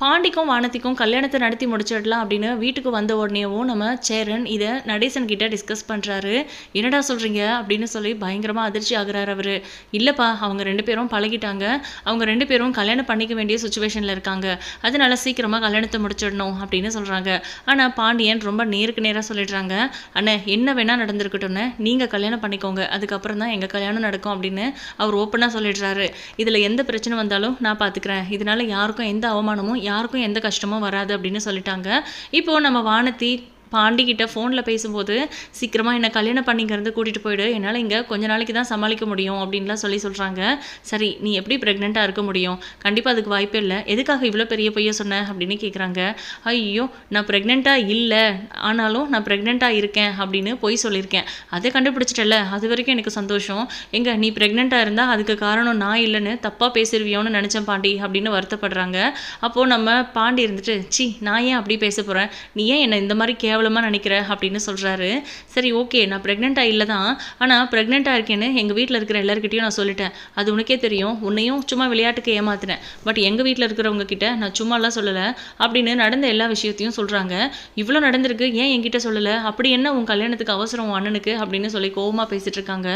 பாண்டிக்கும் வானத்திக்கும் கல்யாணத்தை நடத்தி முடிச்சிடலாம் அப்படின்னு வீட்டுக்கு வந்த உடனேவும் நம்ம சேரன் இதை நடேசன் கிட்ட டிஸ்கஸ் பண்ணுறாரு என்னடா சொல்கிறீங்க அப்படின்னு சொல்லி பயங்கரமாக அதிர்ச்சி ஆகுறாரு அவர். இல்லைப்பா அவங்க ரெண்டு பேரும் பழகிட்டாங்க. அவங்க ரெண்டு பேரும் கல்யாணம் பண்ணிக்க வேண்டிய சுச்சுவேஷனில் இருக்காங்க. அதனால சீக்கிரமாக கல்யாணத்தை முடிச்சிடணும் அப்படின்னு சொல்கிறாங்க ஆனால் பாண்டியன் ரொம்ப நேருக்கு நேராக சொல்லிடுறாங்க. அண்ணே என்ன வேணால் நடந்திருக்கட்டும்னு நீங்கள் கல்யாணம் பண்ணிக்கோங்க. அதுக்கப்புறம் தான் எங்கள் கல்யாணம் நடக்கும் அப்படின்னு அவர் ஓப்பனாக சொல்லிடுறாரு. இதில் எந்த பிரச்சனை வந்தாலும் நான் பார்த்துக்கிறேன் இதனால யாருக்கும் எந்த அவமானமும் யாருக்கும் எந்த கஷ்டமும் வராது அப்படின்னு சொல்லிட்டாங்க. இப்போது நம்ம வானத்தி பாண்டிக்கிட்ட ஃபோனில் பேசும்போது சீக்கிரமாக என்னை கல்யாணம் பண்ணிக்கிறது கூட்டிகிட்டு போயிடு. என்னால் இங்கே கொஞ்ச நாளைக்கு தான் சமாளிக்க முடியும் அப்படின்லாம் சொல்லி சொல்கிறாங்க சரி நீ எப்படி ப்ரெக்னெண்ட்டாக இருக்க முடியும்? கண்டிப்பாக அதுக்கு வாய்ப்பே இல்லை. எதுக்காக இவ்வளோ பெரிய பொய்ய சொன்ன? அப்படின்னு கேட்குறாங்க ஐயோ நான் ப்ரெக்னெண்ட்டாக இல்லை. ஆனாலும் நான் ப்ரெக்னெண்ட்டாக இருக்கேன் அப்படின்னு பொய் சொல்லியிருக்கேன். அதை கண்டுபிடிச்சிட்டல அது வரைக்கும் எனக்கு சந்தோஷம். எங்கே நீ ப்ரெக்னெண்ட்டாக இருந்தால் அதுக்கு காரணம் நான் இல்லைன்னு தப்பாக பேசிடுவியோன்னு நினச்சேன் பாண்டி அப்படின்னு வருத்தப்படுறாங்க. அப்போது நம்ம பாண்டி இருந்துட்டு சி நான் ஏன் அப்படி பேச போகிறேன் நீ ஏன் என்னை இந்த மாதிரி கேவலமாக நினைக்கிற அப்படின்னு சொல்கிறாரு சரி ஓகே நான் ப்ரெக்னெண்ட்டாக இல்லை தான் ஆனால் ப்ரெக்னெண்ட்டாக இருக்கேன்னு எங்கள் வீட்டில் இருக்கிற எல்லாருக்கிட்டையும் நான் சொல்லிட்டேன். அது உனக்கே தெரியும். உன்னையும் சும்மா விளையாட்டுக்கு ஏமாத்தினேன். பட் எங்கள் வீட்டில் இருக்கிறவங்க கிட்ட நான் சும்மாலாம் சொல்லலை. அப்படின்னு நடந்த எல்லா விஷயத்தையும் சொல்கிறாங்க இவ்வளோ நடந்திருக்கு. ஏன் என்கிட்ட சொல்லலை? அப்படி என்ன உன் கல்யாணத்துக்கு அவசரம் உன் அண்ணனுக்கு? அப்படின்னு சொல்லி கோவமாக பேசிகிட்டு இருக்காங்க.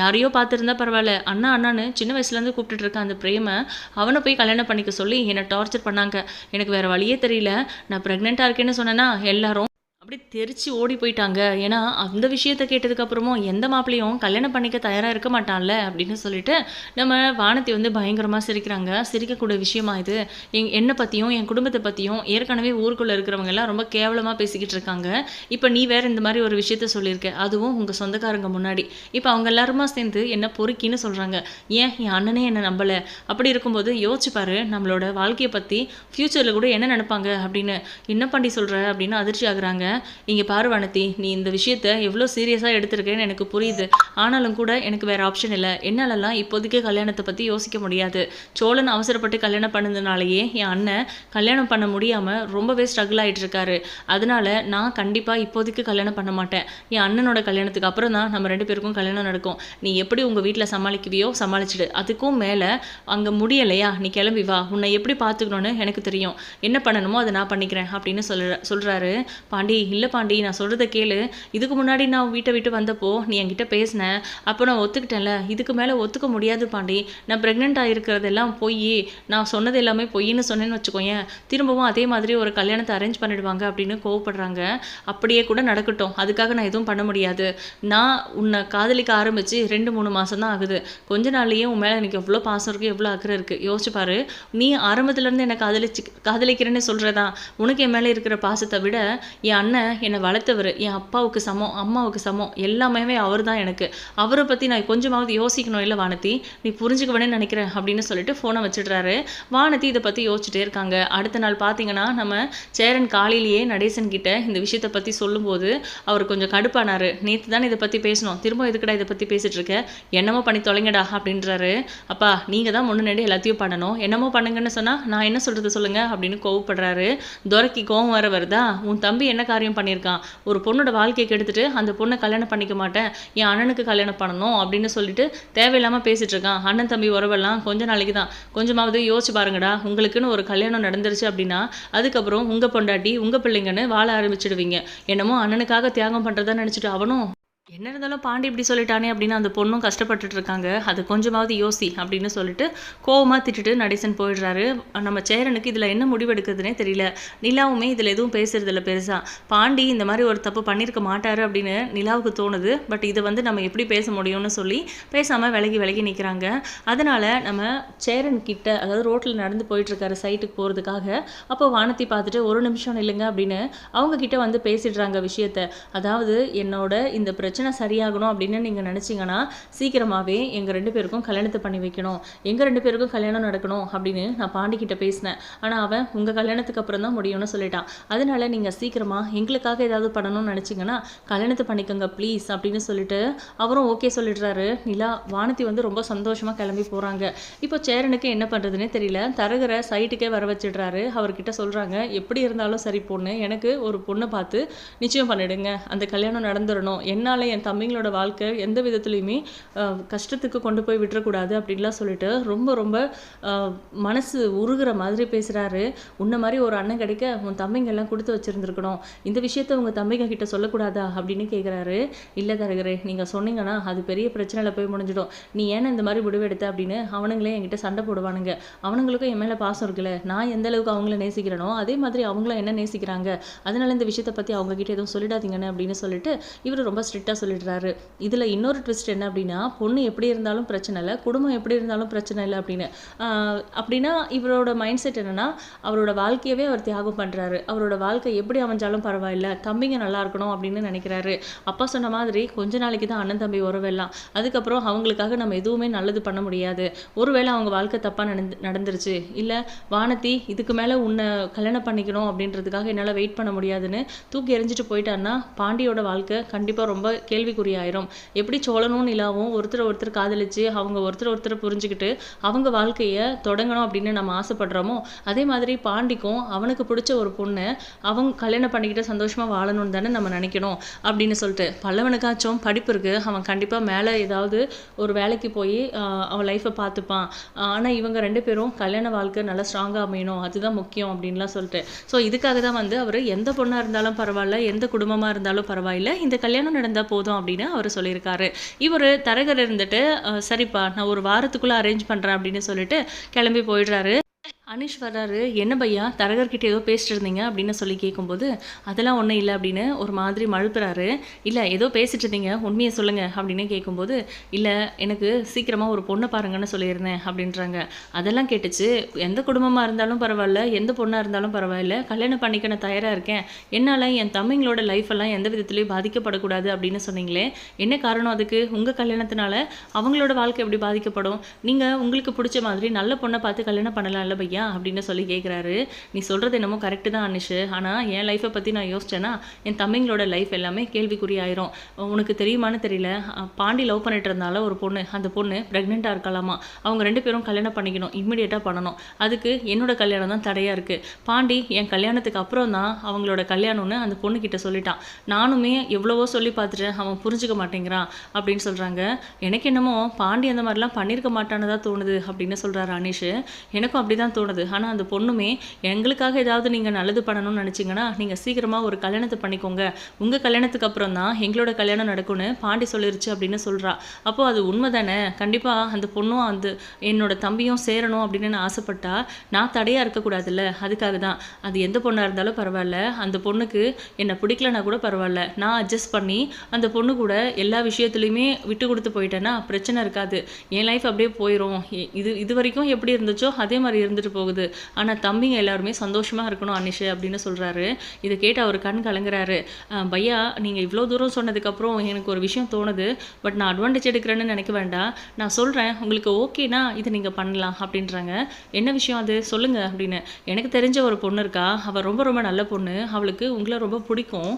யாரையோ பார்த்துருந்தா பரவாயில்ல. அண்ணா அண்ணான்னு சின்ன வயசுலேருந்து கூப்பிட்டுட்டு இருக்க அந்த பிரேமை அவனை போய் கல்யாணம் பண்ணிக்க சொல்லி என்னை டார்ச்சர் பண்ணாங்க. எனக்கு வேறு வழியே தெரியல. நான் ப்ரெக்னெண்ட்டாக இருக்கேன்னு சொன்னேன்னா எல்லாரும் அப்படி தெரிச்சு ஓடி போயிட்டாங்க. ஏன்னா அந்த விஷயத்த கேட்டதுக்கப்புறமும் எந்த மாப்பிளையும் கல்யாணம் பண்ணிக்க தயாராக இருக்க மாட்டான்ல அப்படின்னு சொல்லிட்டு நம்ம வானத்தை வந்து பயங்கரமாக சிரிக்கிறாங்க. சிரிக்கக்கூடிய விஷயமா இது. எங் என்னை பற்றியும் என் குடும்பத்தை பற்றியும் ஏற்கனவே ஊருக்குள்ளே இருக்கிறவங்க எல்லாம் ரொம்ப கேவலமாக பேசிக்கிட்டு இருக்காங்க. இப்போ நீ வேறு இந்த மாதிரி ஒரு விஷயத்த சொல்லியிருக்க. அதுவும் உங்கள் சொந்தக்காரங்க முன்னாடி. இப்போ அவங்க எல்லாருமா சேர்ந்து என்ன பொறுக்கின்னு சொல்கிறாங்க ஏன் என் அண்ணனே என்னை நம்பலை. அப்படி இருக்கும்போது யோசிச்சுப்பாரு நம்மளோட வாழ்க்கையை பற்றி ஃப்யூச்சரில் கூட என்ன நினைப்பாங்க அப்படின்னு. என்ன பண்ணி சொல்கிற அப்படின்னு அதிர்ச்சி ஆகுறாங்க. இங்கே பாரு வனத்தி நீ இந்த விஷயத்த எவ்வளோ சீரியஸாக எடுத்திருக்கேன்னு எனக்கு புரியுது. ஆனாலும் கூட எனக்கு வேறு ஆப்ஷன் இல்லை. என்னாலலாம் இப்போதைக்கு கல்யாணத்தை பற்றி யோசிக்க முடியாது. சோழன் அவசரப்பட்டு கல்யாணம் பண்ணதுனாலேயே என் அண்ணன் கல்யாணம் பண்ண முடியாமல் ரொம்பவே ஸ்ட்ரகிள் ஆகிட்டு இருக்காரு. அதனால நான் கண்டிப்பாக இப்போதைக்கு கல்யாணம் பண்ண மாட்டேன். என் அண்ணனோட கல்யாணத்துக்கு அப்புறம் தான் நம்ம ரெண்டு பேருக்கும் கல்யாணம் நடக்கும். நீ எப்படி உங்கள் வீட்டில் சமாளிக்குவியோ சமாளிச்சிடு. அதுக்கும் மேலே அங்கே முடியலையா? நீ கிளம்பி வா. உன்னை எப்படி பார்த்துக்கணும்னு எனக்கு தெரியும். என்ன பண்ணணுமோ அதை நான் பண்ணிக்கிறேன் அப்படின்னு சொல்ற சொல்கிறாரு பாண்டி. இல்லை பாண்டி நான் சொல்கிறத கேளு. இதுக்கு முன்னாடி நான் வீட்டை விட்டு வந்தப்போ நீ என்கிட்ட பேசினேன் அப்போ நான் ஒத்துக்கிட்டேன்ல. இதுக்கு மேலே ஒத்துக்க முடியாது பாண்டி. நான் ப்ரெக்னென்ட் ஆகிருக்கிறதெல்லாம் பொய். நான் சொன்னது எல்லாமே பொய்ன்னு சொன்னேன்னு வச்சுக்கோயேன். திரும்பவும் அதே மாதிரி ஒரு கல்யாணத்தை அரேஞ்ச் பண்ணிடுவாங்க அப்படின்னு கோவப்படுறாங்க. அப்படியே கூட நடக்கட்டும். அதுக்காக நான் எதுவும் பண்ண முடியாது. நான் உன்னை காதலிக்க ஆரம்பித்து ரெண்டு மூணு மாதம் தான் ஆகுது. கொஞ்ச நாள்லேயே உன் மேலே எனக்கு எவ்வளோ பாசம் இருக்குது எவ்வளோ அக்கறை இருக்குது யோசிச்சுப்பாரு நீ ஆரம்பத்துலேருந்து என்னை காதலிச்சு காதலிக்கிறேன்னு சொல்கிறதா உனக்கு என் மேலே இருக்கிற பாசத்தை விட என் அண்ணன் என்னை வளர்த்தவர் என் அப்பாவுக்கு சமம் அம்மாவுக்கு சமம் எல்லாமே அவர் தான் எனக்கு. அவரை பற்றி நான் கொஞ்சமாவது யோசிக்கணும். இல்லை வானதி நீ புரிஞ்சுக்கவேனே நினைக்கிறேன் அப்படின்னு சொல்லிட்டு ஃபோனை வச்சிடுறாரு. வானதி இதை பற்றி யோசிச்சுட்டே இருக்காங்க. அடுத்த நாள் பார்த்தீங்கன்னா நம்ம சேரன் காலையிலேயே நடேசன் கிட்ட இந்த விஷயத்தை பற்றி சொல்லும்போது அவர் கொஞ்சம் கடுப்பானார். நேற்று தான் இதை பற்றி பேசணும் திரும்ப எதுக்கடா இதை பற்றி பேசிகிட்டு இருக்க? என்னமோ பண்ணி தொலைங்கடா அப்படின்றாரு. அப்பா நீங்கள் தான் முன்னாடி எல்லாத்தையும் பண்ணணும். என்னமோ பண்ணுங்கன்னு சொன்னால் நான் என்ன சொல்கிறது சொல்லுங்க அப்படின்னு கோவப்படுறாரு. துரைக்கு கோவம் வர வருதா? உன் தம்பி என்ன காரியம் பண்ணியிருக்கான். ஒரு பொண்ணோட வாழ்க்கையை கெடுத்துட்டு அந்த பொண்ணை கல்யாணம் பண்ணிக்க மாட்டேன். என் அண்ணனுக்கு கல்யாணம் பண்ணணும் அப்படின்னு சொல்லிட்டு தேவையில்லாமல் பேசிட்டு இருக்கான். அண்ணன் தம்பி உறவெல்லாம் கொஞ்ச நாளைக்கு தான். கொஞ்சமாவது யோசிச்சு பாருங்கடா உங்களுக்குன்னு ஒரு கல்யாணம் நடந்துருச்சு அப்படின்னா அதுக்கப்புறம் உங்கள் பொண்டாட்டி உங்கள் பிள்ளைங்கன்னு வாழ ஆரம்பிச்சிடுவீங்க. என்னமோ அண்ணனுக்காக தியாகம் பண்ணுறதா நினச்சிட்டு அவனும் என்ன இருந்தாலும் பாண்டி இப்படி சொல்லிட்டானே அப்படின்னு அந்த பொண்ணும் கஷ்டப்பட்டுட்டு இருக்காங்க. அது கொஞ்சமாவது யோசி அப்படின்னு சொல்லிட்டு கோவமாக திட்டுட்டு நடேசன் போயிடுறாரு. நம்ம சேரனுக்கு இதில் என்ன முடிவெடுக்கிறதுனே தெரியல. நிலாவுமே இதில் எதுவும் பேசுறதில்ல பெருசாக பாண்டி இந்த மாதிரி ஒரு தப்பு பண்ணியிருக்க மாட்டாரு அப்படின்னு நிலாவுக்கு தோணுது. பட் இதை வந்து நம்ம எப்படி பேச முடியும்னு சொல்லி பேசாமல் விலகி விலகி நிற்கிறாங்க அதனால் நம்ம சேரன் கிட்ட அதாவது ரோட்டில் நடந்து போயிட்டுருக்காரு சைட்டுக்கு போகிறதுக்காக அப்போ வானத்தை பார்த்துட்டு ஒரு நிமிஷம் இல்லைங்க அப்படின்னு அவங்க கிட்ட வந்து பேசிடுறாங்க விஷயத்த. அதாவது என்னோட இந்த பிரச்சனை பிரச்சனை சரியாகணும் அப்படின்னு நீங்கள் நினச்சிங்கன்னா சீக்கிரமாகவே எங்கள் ரெண்டு பேருக்கும் கல்யாணத்தை பண்ணி வைக்கணும். எங்கள் ரெண்டு பேருக்கும் கல்யாணம் நடக்கணும் அப்படின்னு நான் பாண்டிக்கிட்ட பேசினேன். ஆனால் அவன் உங்கள் கல்யாணத்துக்கு அப்புறம் தான் முடியும்னு சொல்லிட்டான். அதனால நீங்கள் சீக்கிரமாக எங்களுக்காக ஏதாவது பண்ணணும்னு நினச்சிங்கன்னா கல்யாணத்தை பண்ணிக்கோங்க ப்ளீஸ் அப்படின்னு சொல்லிட்டு அவரும் ஓகே சொல்லிடுறாரு. நிலா வானதி வந்து ரொம்ப சந்தோஷமாக கிளம்பி போகிறாங்க இப்போ சேரனுக்கு என்ன பண்ணுறதுனே தெரியல. தரகரை சைட்டுக்கே வர வச்சிடுறாரு. அவர்கிட்ட சொல்கிறாங்க எப்படி இருந்தாலும் சரி பொண்ணு. எனக்கு ஒரு பொண்ணை பார்த்து நிச்சயம் பண்ணிடுங்க. அந்த கல்யாணம் நடந்துடணும். என்னால் என் தம்பிங்களோட வாழ்க்கை எந்த விதத்துலையுமே கஷ்டத்துக்கு கொண்டு போய் விட்டுறக்கூடாது அப்படின்லாம் சொல்லிட்டு ரொம்ப ரொம்ப மனசு உருகிற மாதிரி பேசுகிறாரு உன்ன மாதிரி ஒரு அண்ணன் கிடைக்க உன் தம்பிங்க எல்லாம் கொடுத்து வச்சுருந்துருக்கணும். இந்த விஷயத்த உங்கள் தம்பிங்க கிட்ட சொல்லக்கூடாதா அப்படின்னு கேட்குறாரு இல்லை தரகரே நீங்கள் சொன்னீங்கன்னா அது பெரிய பிரச்சனையில் போய் முடிஞ்சிடும். நீ ஏன்னா இந்த மாதிரி முடிவெடுத்த அப்படின்னு அவனுங்களே என்கிட்ட சண்டை போடுவானுங்க. அவனுங்களுக்கும் என் மேலே பாசம் இருக்குல்ல. நான் எந்த அளவுக்கு அவங்கள நேசிக்கிறேனோ அதே மாதிரி அவங்களும் என்ன நேசிக்கிறாங்க? அதனால இந்த விஷயத்தை பற்றி அவங்க கிட்டே எதுவும் சொல்லிடாதீங்கன்னு அப்படின்னு சொல்லிட்டு இவர் ரொம்ப ஸ்ட்ரிக்டாக சொல்லிடுறாரு. இதில் இன்னொரு ட்விஸ்ட் என்ன அப்படின்னா பொண்ணு எப்படி இருந்தாலும் பிரச்சனை இல்லை குடும்பம் எப்படி இருந்தாலும் பிரச்சனை இல்லை அப்படின்னு. அப்படின்னா இவரோட மைண்ட் செட் என்னென்னா அவரோட வாழ்க்கையவே அவர் தியாகம் பண்ணுறாரு அவரோட வாழ்க்கை எப்படி அமைஞ்சாலும் பரவாயில்ல தம்பிங்க நல்லா இருக்கணும் அப்படின்னு நினைக்கிறாரு. அப்பா சொன்ன மாதிரி கொஞ்ச நாளைக்கு தான் அண்ணன் தம்பி உறவெல்லாம். அதுக்கப்புறம் அவங்களுக்காக நம்ம எதுவுமே நல்லது பண்ண முடியாது. ஒருவேளை அவங்க வாழ்க்கை தப்பாக நடந்து நடந்துருச்சு. இல்லை வானதி இதுக்கு மேலே உன்னை கல்யாணம் பண்ணிக்கணும் அப்படின்றதுக்காக என்னால் வெயிட் பண்ண முடியாதுன்னு தூக்கி எறிஞ்சிட்டு போயிட்டான்னா பாண்டியோட வாழ்க்கை கண்டிப்பாக ரொம்ப கேள்விக்குறியாயிரும். எப்படி சோழனும் நிலாவும் ஒருத்தர் ஒருத்தர் காதலிச்சு அவங்க ஒருத்தர் ஒருத்தர் புரிஞ்சுக்கிட்டு அவங்க வாழ்க்கையை தொடங்கணும் அப்படின்னு நம்ம ஆசைப்படுறோமோ அதே மாதிரி பாண்டிக்கும் அவனுக்கு பிடிச்ச ஒரு பொண்ணு அவங்க கல்யாணம் பண்ணிக்கிட்டு சந்தோஷமா வாழணும்னு தானே நம்ம நினைக்கணும் அப்படின்னு சொல்லிட்டு பல்லவனுக்காச்சும் படிப்பு இருக்கு. அவன் கண்டிப்பா மேலே ஏதாவது ஒரு வேலைக்கு போய் அவன் லைஃப்பை பார்த்துப்பான். ஆனால் இவங்க ரெண்டு பேரும் கல்யாண வாழ்க்கை நல்லா ஸ்ட்ராங்காக அமையணும். அதுதான் முக்கியம் அப்படின்லாம் சொல்லிட்டு. ஸோ இதுக்காக தான் வந்து அவர் எந்த பொண்ணாக இருந்தாலும் பரவாயில்ல எந்த குடும்பமாக இருந்தாலும் பரவாயில்ல. இந்த கல்யாணம் நடந்தால் போதும் அப்படின்னு அவர் சொல்லியிருக்காரு. இவர் தரகர் இருந்துட்டு சரிப்பா நான் ஒரு வாரத்துக்குள்ளே அரேஞ்ச் பண்ணுறேன் அப்படின்னு சொல்லிட்டு கிளம்பி போயிடுறாரு. அனிஷ் வர்றாரு. என்ன பையா? தரகர்கிட்ட ஏதோ பேசிட்டு இருந்தீங்க? அப்படின்னு சொல்லி கேட்கும்போது அதெல்லாம் ஒன்றும் இல்லை அப்படின்னு ஒரு மாதிரி மழுப்புறாரு. இல்லை ஏதோ பேசிட்டு இருந்தீங்க. உண்மையை சொல்லுங்க அப்படின்னு கேட்கும்போது இல்லை எனக்கு சீக்கிரமாக ஒரு பொண்ணை பாருங்கன்னு சொல்லியிருந்தேன் அப்படின்றாங்க. அதெல்லாம் கேட்டுச்சு. எந்த குடும்பமாக இருந்தாலும் பரவாயில்ல. எந்த பொண்ணாக இருந்தாலும் பரவாயில்ல. கல்யாணம் பண்ணிக்க நான் தயாராக இருக்கேன். என்னால் என் தம்பிங்களோட லைஃப் எல்லாம் எந்த விதத்துலையும் பாதிக்கப்படக்கூடாது அப்படின்னு சொன்னீங்களே. என்ன காரணம் அதுக்கு? உங்கள் கல்யாணத்தினால அவங்களோட வாழ்க்கை எப்படி பாதிக்கப்படும்? நீங்கள் உங்களுக்கு பிடிச்ச மாதிரி நல்ல பொண்ணை பார்த்து கல்யாணம் பண்ணலாம் இல்லை பையா? அப்படின்னு சொல்லி கேட்குறாரு நீ சொல்கிறது என்னமோ கரெக்டு தான் அனுஷு. ஆனால் என் லைஃப்பை பற்றி நான் யோசிச்சேன்னா என் தம்பிங்களோட லைஃப் எல்லாமே கேள்விக்குறியாயிரும் உனக்கு தெரியுமான்னு தெரியல. பாண்டி லவ் பண்ணிட்டு இருந்தால ஒரு பொண்ணு. அந்த பொண்ணு ப்ரெக்னெண்ட்டாக இருக்கலாமா? அவங்க ரெண்டு பேரும் கல்யாணம் பண்ணிக்கணும். இம்மிடியேட்டாக பண்ணணும். அதுக்கு என்னோட கல்யாணம் தான் தடையாக இருக்குது பாண்டி என் கல்யாணத்துக்கு அப்புறம் தான் அவங்களோட கல்யாணம்னு அந்த பொண்ணுக்கிட்ட சொல்லிட்டான். நானுமே எவ்வளவோ சொல்லி பார்த்துட்டேன். அவன் புரிஞ்சுக்க மாட்டேங்கிறான் அப்படின்னு சொல்கிறாங்க எனக்கு என்னமோ பாண்டி அந்த மாதிரிலாம் பண்ணியிருக்க மாட்டான்னு தான் தோணுது அப்படின்னு சொல்கிறாரு அனீஷ். எனக்கும் அப்படி தான் தோணுது. ஆனால் அந்த பொண்ணுமே எங்களுக்காக ஏதாவது நீங்கள் நல்லது பண்ணணும்னு நினச்சிங்கன்னா நீங்கள் சீக்கிரமாக ஒரு கல்யாணத்தை பண்ணிக்கோங்க. உங்கள் கல்யாணத்துக்கு அப்புறம் தான் எங்களோட கல்யாணம் நடக்கும்னு பாண்டி சொல்லிருச்சு அப்படின்னு சொல்கிறா அப்போது அது உண்மை தானே கண்டிப்பாக அந்த பொண்ணும் அந்த என்னோட தம்பியும் சேரணும் அப்படின்னு நான் ஆசைப்பட்டா நான் தடையாக இருக்கக்கூடாதுல்ல? அதுக்காக தான். அது எந்த பொண்ணாக இருந்தாலும் பரவாயில்ல. அந்த பொண்ணுக்கு என்னை பிடிக்கலனா கூட பரவாயில்ல. நான் அட்ஜஸ்ட் பண்ணி அந்த பொண்ணு கூட எல்லா விஷயத்துலையுமே விட்டு கொடுத்து போயிட்டேன்னா பிரச்சனை இருக்காது. என் லைஃப் அப்படியே போயிடும் இது இது வரைக்கும் எப்படி இருந்துச்சோ அதே மாதிரி இருந்துட்டு போகுது. ஆனால் தம்பிங்க எல்லாருமே சந்தோஷமாக இருக்கணும் அனிஷ் அப்படின்னு சொல்கிறாரு இதை கேட்டு அவர் கண் கலங்குறாரு. பையா நீங்கள் இவ்வளோ தூரம் சொன்னதுக்கப்புறம் எனக்கு ஒரு விஷயம் தோணுது. பட் நான் அட்வான்டேஜ் எடுக்கிறேன்னு நினைக்க வேண்டாம். நான் சொல்கிறேன் உங்களுக்கு ஓகேனா இதை நீங்கள் பண்ணலாம் அப்படின்றாங்க. என்ன விஷயம் அது? சொல்லுங்கள் அப்படின்னு. எனக்கு தெரிஞ்ச ஒரு பொண்ணு இருக்கா. அவள் ரொம்ப ரொம்ப நல்ல பொண்ணு. அவளுக்கு உங்களை ரொம்ப பிடிக்கும்.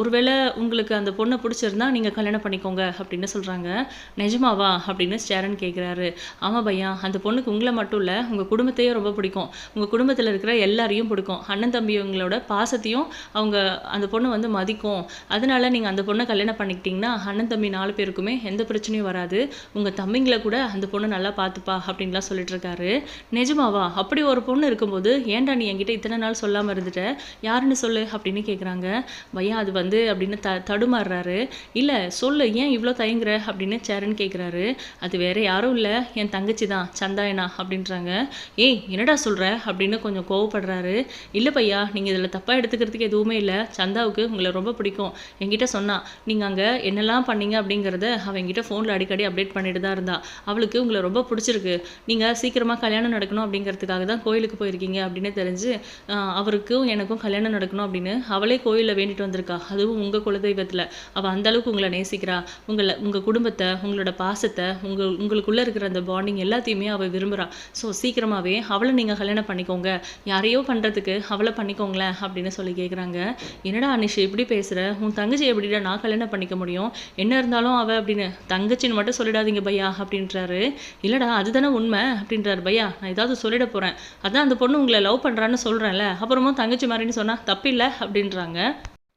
ஒருவேளை உங்களுக்கு அந்த பொண்ணை பிடிச்சிருந்தா நீங்கள் கல்யாணம் பண்ணிக்கோங்க அப்படின்னு சொல்கிறாங்க நிஜமாவா? அப்படின்னு ஸ்டேரன் கேட்குறாரு ஆமாம் பையா. அந்த பொண்ணுக்கு உங்களை மட்டும் இல்லை உங்கள் குடும்பத்தையே ரொம்ப பிடிக்கும். உங்கள் குடும்பத்தில் இருக்கிற எல்லாரையும் பிடிக்கும். அண்ணன் தம்பிங்களோட பாசத்தையும் அவங்க அந்த பொண்ணு வந்து மதிக்கும். அதனால நீங்கள் அந்த பொண்ணை கல்யாணம் பண்ணிக்கிட்டிங்கன்னா அண்ணன் தம்பி நாலு பேருக்குமே எந்த பிரச்சனையும் வராது. உங்கள் தம்பிங்களை கூட அந்த பொண்ணு நல்லா பார்த்துப்பா அப்படின்லாம் சொல்லிட்டு இருக்காரு. நிஜமாவா? அப்படி ஒரு பொண்ணு இருக்கும்போது ஏன்டா நீ என்கிட்ட இத்தனை நாள் சொல்லாமல் இருந்துட்ட? யாருன்னு சொல்லு அப்படின்னு கேட்குறாங்க பையா அது வந்து அப்படின்னு த தடுமாறுறாரு. இல்லை சொல்லு ஏன் இவ்வளோ தயங்குற? அப்படின்னு சேரன் கேட்குறாரு அது வேற யாரும் இல்லை. என் தங்கச்சி தான் சந்தாயனா அப்படின்றாங்க. ஏய் என்னடா சொல்கிற அப்படின்னு கொஞ்சம் கோவப்படுறாரு. இல்லை பையா நீங்கள் இதில் தப்பாக எடுத்துக்கிறதுக்கு எதுவுமே இல்லை. சந்தாவுக்கு உங்களை ரொம்ப பிடிக்கும். என்கிட்ட சொன்னா நீங்கள் அங்கே என்னெல்லாம் பண்ணீங்க? அப்படிங்கிறத அவள் என்கிட்ட ஃபோனில் அடிக்கடி அப்டேட் பண்ணிட்டு தான் இருந்தா. அவளுக்கு உங்களை ரொம்ப பிடிச்சிருக்கு. நீங்கள் சீக்கிரமாக கல்யாணம் நடக்கணும் அப்படிங்கிறதுக்காக தான் கோயிலுக்கு போயிருக்கீங்க அப்படின்னு தெரிஞ்சு அவருக்கும் எனக்கும் கல்யாணம் நடக்கணும் அப்படின்னு அவளே கோயிலில் வேண்டிட்டு வந்திருக்கா. அதுவும் உங்கள் குலதெய்வத்தில். அவள் அந்த அளவுக்கு உங்களை நேசிக்கிறா. உங்களை உங்கள் குடும்பத்தை உங்களோட பாசத்தை உங்கள் உங்களுக்குள்ளே இருக்கிற அந்த பாண்டிங் எல்லாத்தையுமே அவள் விரும்புகிறா ஸோ சீக்கிரமாகவே அவளை நீங்கள் கல்யாணம் பண்ணிக்கோங்க. யாரையோ பண்ணுறதுக்கு அவளை பண்ணிக்கோங்களேன் அப்படின்னு சொல்லி கேட்குறாங்க என்னடா அனிஷ் இப்படி பேசுகிற உன் தங்கச்சி எப்படிடா நான் கல்யாணம் பண்ணிக்க முடியும்? என்ன இருந்தாலும் அவள் அப்படின்னு தங்கச்சின்னு மட்டும் சொல்லிடாதீங்க பையா அப்படின்றாரு. இல்லைடா அதுதானே உண்மை அப்படின்றாரு பையா. நான் ஏதாவது சொல்லிட போகிறேன் அதான் அந்த பொண்ணு உங்களை லவ் பண்ணுறான்னு சொல்கிறேன்ல அப்புறமும் தங்கச்சி மாதிரின்னு சொன்னால் தப்பில்லை அப்படின்றாங்க.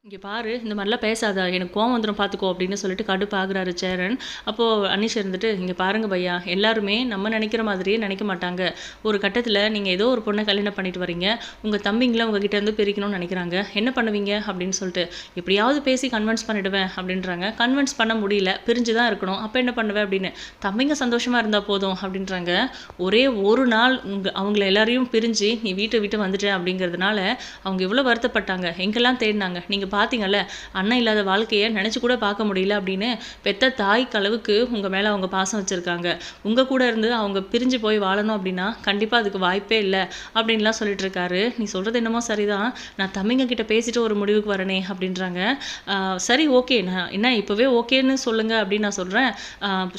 இங்கே பாரு இந்த மாதிரிலாம் பேசாத. எனக்கு கோவம் வந்துடும் பார்த்துக்கோ அப்படின்னு சொல்லிட்டு கடுப்பாகிறாரு சேரன். அப்போது அனிஷ் இருந்துட்டு இங்கே பாருங்க பையா எல்லாருமே நம்ம நினைக்கிற மாதிரியே நினைக்க மாட்டாங்க. ஒரு கட்டத்தில் நீங்கள் ஏதோ ஒரு பொண்ணை கல்யாணம் பண்ணிட்டு வரீங்க. உங்கள் தம்பிங்களை உங்ககிட்ட இருந்து பிரிக்கணும்னு நினைக்கிறாங்க. என்ன பண்ணுவீங்க? அப்படின்னு சொல்லிட்டு எப்படியாவது பேசி கன்வின்ஸ் பண்ணிடுவேன் அப்படின்றாங்க. கன்வின்ஸ் பண்ண முடியல பிரிஞ்சு தான் இருக்கணும். அப்போ என்ன பண்ணுவேன் அப்படின்னு தம்பிங்க சந்தோஷமாக இருந்தால் போதும் அப்படின்றாங்க. ஒரே ஒரு நாள் உங்கள் அவங்கள எல்லாரையும் பிரிஞ்சு நீ வீட்டை விட்டு வந்துட்ட அப்படிங்கிறதுனால அவங்க எவ்வளோ வருத்தப்பட்டாங்க. எங்கெல்லாம் தேடினாங்க? நீங்கள் பார்த்தீங்கல்ல அண்ணன் இல்லாத வாழ்க்கையை நினச்சி கூட பார்க்க முடியல அப்படின்னு பெத்த தாய் அளவுக்கு உங்கள் மேலே அவங்க பாசம் வச்சுருக்காங்க. உங்கள் கூட இருந்து அவங்க பிரிஞ்சு போய் வாழணும் அப்படின்னா கண்டிப்பாக அதுக்கு வாய்ப்பே இல்லை அப்படின்லாம் சொல்லிட்டு இருக்காரு. நீ சொல்கிறது என்னமோ சரிதான். நான் தம்பிங்க கிட்ட பேசிட்டு ஒரு முடிவுக்கு வரனே அப்படின்றாங்க. சரி ஓகே. நான் என்ன இப்போவே ஓகேன்னு சொல்லுங்கள் அப்படின்னு நான் சொல்கிறேன்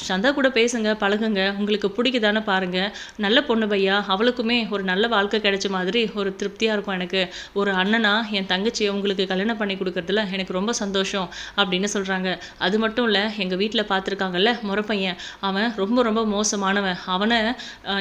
சந்தா கூட பேசுங்க பழகுங்க. உங்களுக்கு பிடிக்குதானே பாருங்கள் நல்ல பொண்ணு பையா. அவளுக்குமே ஒரு நல்ல வாழ்க்கை கிடைச்ச மாதிரி ஒரு திருப்தியாக இருக்கும் எனக்கு. ஒரு அண்ணனா என் தங்கச்சியை உங்களுக்கு கல்யாணம் பண்ணி கொடுக்கறதுல எனக்கு ரொம்ப சந்தோஷம் அப்படின்னு சொல்கிறாங்க அது மட்டும் இல்லை எங்கள் வீட்டில் பார்த்துருக்காங்கல்ல முறப்பையன். அவன் ரொம்ப ரொம்ப மோசமானவன். அவனை